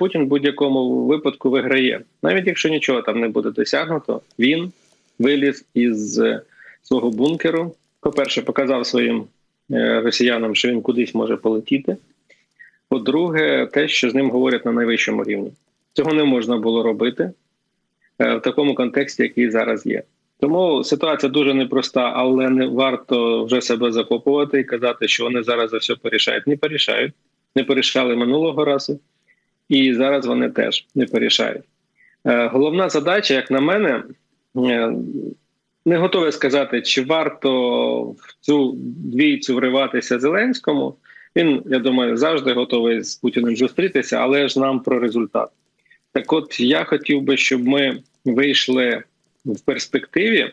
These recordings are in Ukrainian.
Путін в будь-якому випадку виграє, навіть якщо нічого там не буде досягнуто, він виліз із е, свого бункеру. По-перше, показав своїм е, росіянам, що він кудись може полетіти. По-друге, те, що з ним говорять на найвищому рівні, цього не можна було робити е, в такому контексті, який зараз є. Тому ситуація дуже непроста, але не варто вже себе закопувати і казати, що вони зараз за все порішають. Не порішають, не порішали минулого разу, і зараз вони теж не порішають. Е, Головна задача, як на мене, е, не готовий сказати, чи варто в цю двійцю вриватися Зеленському. Він, я думаю, завжди готовий з Путіним зустрітися, але ж нам про результат. Так, от я хотів би, щоб ми вийшли в перспективі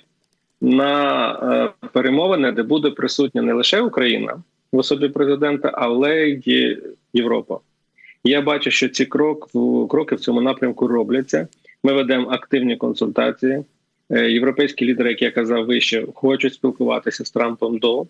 на е, перемовини, де буде присутня не лише Україна в особі президента, але й Європа. Я бачу, що ці крок, кроки в цьому напрямку робляться. Ми ведемо активні консультації. Е, Європейські лідери, як я казав вище, хочуть спілкуватися з Трампом до,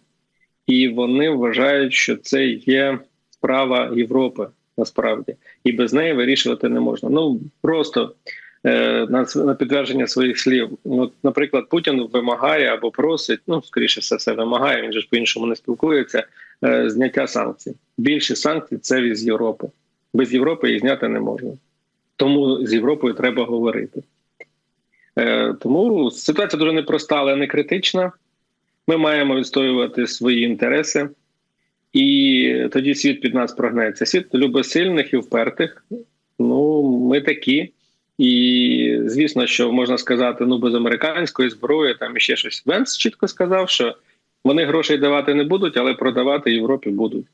і вони вважають, що це є справа Європи насправді, і без неї вирішувати не можна. Ну просто е, на, на підтвердження своїх слів. От, наприклад, Путін вимагає або просить, ну скоріше все, все вимагає. Він же ж по іншому не спілкується. Е, зняття санкцій. Більше санкцій це від Європи. Без Європи їх зняти не можна. Тому з Європою треба говорити. Е, тому ситуація дуже непроста, але не критична. Ми маємо відстоювати свої інтереси, і тоді світ під нас прогнеться. Світ любить сильних і впертих. Ну, ми такі. І звісно, що можна сказати, ну без американської зброї там ще щось. Венс чітко сказав, що вони грошей давати не будуть, але продавати Європі будуть.